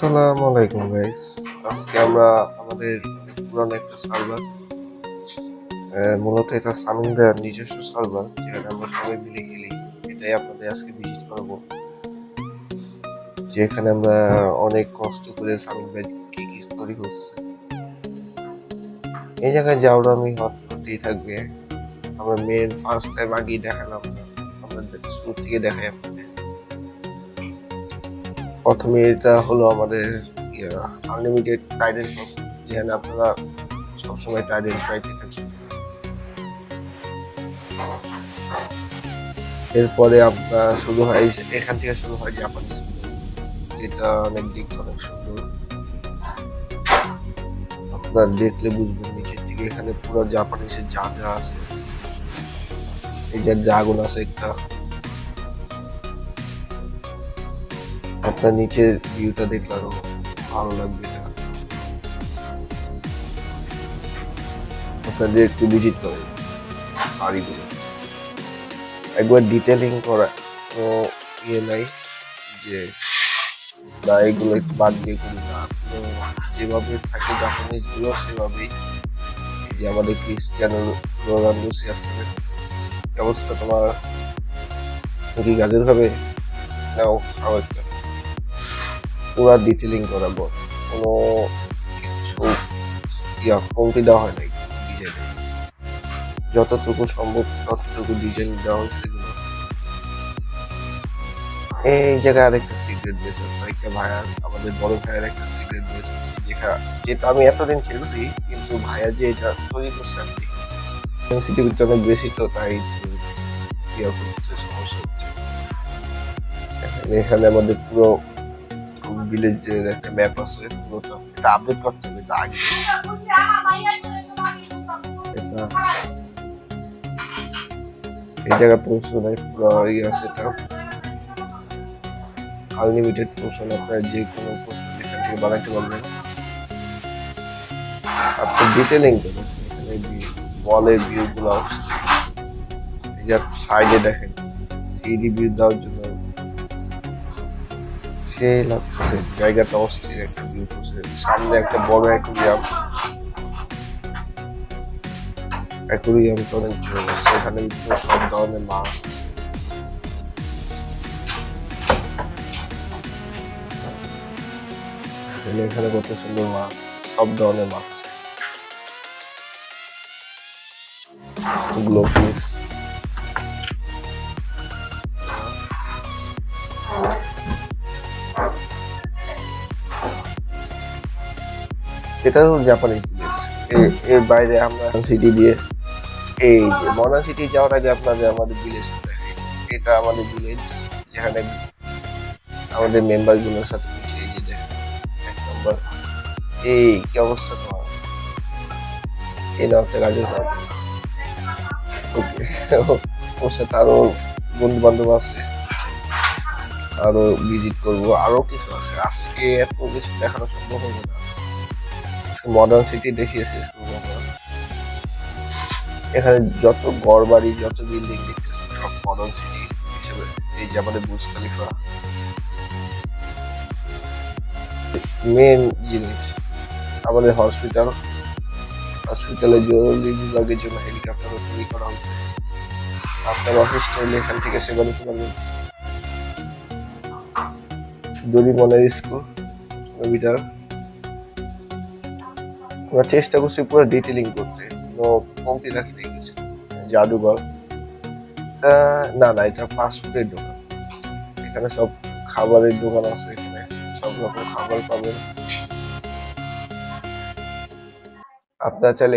আসসালামু আলাইকুম গাইস আজকে আমরা আমাদের পুরানো একটা সার্ভার মূলত এটা ভাইয়ের নিজস্ব সার্ভার যেখানে আমরা সবাই মিলে খেলি। এটাই আপনাদের আজকে ভিজিট করব। যেখানে আমরা অনেক কষ্ট করে ভাই কি কি তৈরি করছে এই জায়গায় যাওয়ার আমি হট করতেই থাকবে। আমরা মেন ফার্স্ট টাইম আগে দেখালাম না। আমরা শুরু থেকে দেখাই আপনাদের। প্রথমে এটা হলো আমাদের আনলিমিটেড টাইডেল শপ যেখানে আপনারা সবসময় টাইডেল পাইতে থাকেন। এরপরে আপনার শুরু হয়, এখান থেকে শুরু হয় জাপানিজ এটা অনেক দিক অনেক সুন্দর। আপনার দেখলে বুঝবেন নিচের থেকে এখানে পুরো জাপানিজের যা যা আছে, এই যে ড্রাগন আছে একটা। আপনার নিচের ভিউটা দেখলে আরও ভালো লাগবে আপনাদের একটু ভিজিট করেন বাড়িগুলো। একবার ডিটেলিং করা কোনো ইয়ে নাই যে না, এগুলো একটু বাদ দিয়ে করি না। তো যেভাবে থাকে জাপানিজগুলো সেভাবেই যে আমাদের ক্রিস্টিয়ানো রোনাল্ডো সিয়াসের অবস্থা তোমার যদি গাজর খাবে নাও খাও একটা পুরা ডিটেলিং করা বল কোনো কিছু কমতি দেওয়া হয় নাই ডিজাইনে যতটুকু সম্ভব ততটুকু ডিজাইন দেওয়া হয়েছে এই জায়গায় আরেকটা সিক্রেট বেস আছে, আরেকটা ভাইয়ার আমাদের বড় একটা সিক্রেট বেস আছে যেটা যেটা আমি এতদিন খেলছি, কিন্তু ভাইয়া যে এটা তৈরি করছে আর কি সেন্সিটিভিটি অনেক বেশি তো, তাই সমস্যা হচ্ছে। এখানে আমাদের পুরো ভিলেজের একটা ম্যাপ আছে, পুরোটা। এটা আপডেট করতে হবে, এটা আগে। এটা এই জায়গা পৌঁছানোর পুরো ইয়ে আছে এটা। আনলিমিটেড পোর্শন আপনারা যে কোনো পোর্শন এখান থেকে বানাইতে পারবেন। আপনি ডিটেলিং করুন, এখানে বলের ভিউ গুলো আসছে এই সাইডে দেখেন সিডি ভিউ দেওয়ার জন্য সেই লাগতেছে? জায়গাটা অস্থির একটা ভিউ সামনে একটা বড় অ্যাকুরিয়াম। অ্যাকুরিয়াম তো অনেক জোর সেখানে ভিতরে সব ধরনের মাছ আছে। এখানে কত সুন্দর মাছ? সব ধরনের মাছ আছে। গ্লোফিস এটা হলো জাপানিজ ভিলেজ এর বাইরে আমরা সিটি দিয়ে এই যে মডার্ন সিটি যাওয়ার আগে আপনাদের আমাদের ভিলেজ এটা আমাদের ভিলেজ যেখানে আমাদের মেম্বারগুলোর সাথে মিশে এই যে দেখেন এক নম্বর। এই কি অবস্থা তোমার? এই গাজর খাও। ওকে ওর সাথে আরও বন্ধু বান্ধব আছে। আরও ভিজিট করব। আরও কিছু আছে। আজকে এত কিছু দেখানো সম্ভব হবে না। মডার্ন সিটি দেখিয়ে শেষ করব এখানে যত ঘর বাড়ি, যত বিল্ডিং দেখতেছেন সব মডার্ন সিটি হিসেবে। এই যে আমাদের বুর্জ খালিফা মেন জিনিস, আমাদের হসপিটাল হসপিটালের জরুরি বিভাগের জন্য হেলিকপ্টার তৈরি করা হয়েছে। আপনার অফিস চাইলে এখান থেকে সেবা নিতে পারবেন। দরিমনের স্কুল ছবিটার আমরা চেষ্টা করছি পুরো ডিটেলিং করতে। কোনো কমতি রাখি দিয়ে গেছে জাদুঘর। তা, না না, এটা ফাস্টফুডের দোকান। এখানে সব খাবারের দোকান আছে এখানে। সব রকম খাবার পাবেন। আপনার চাইলে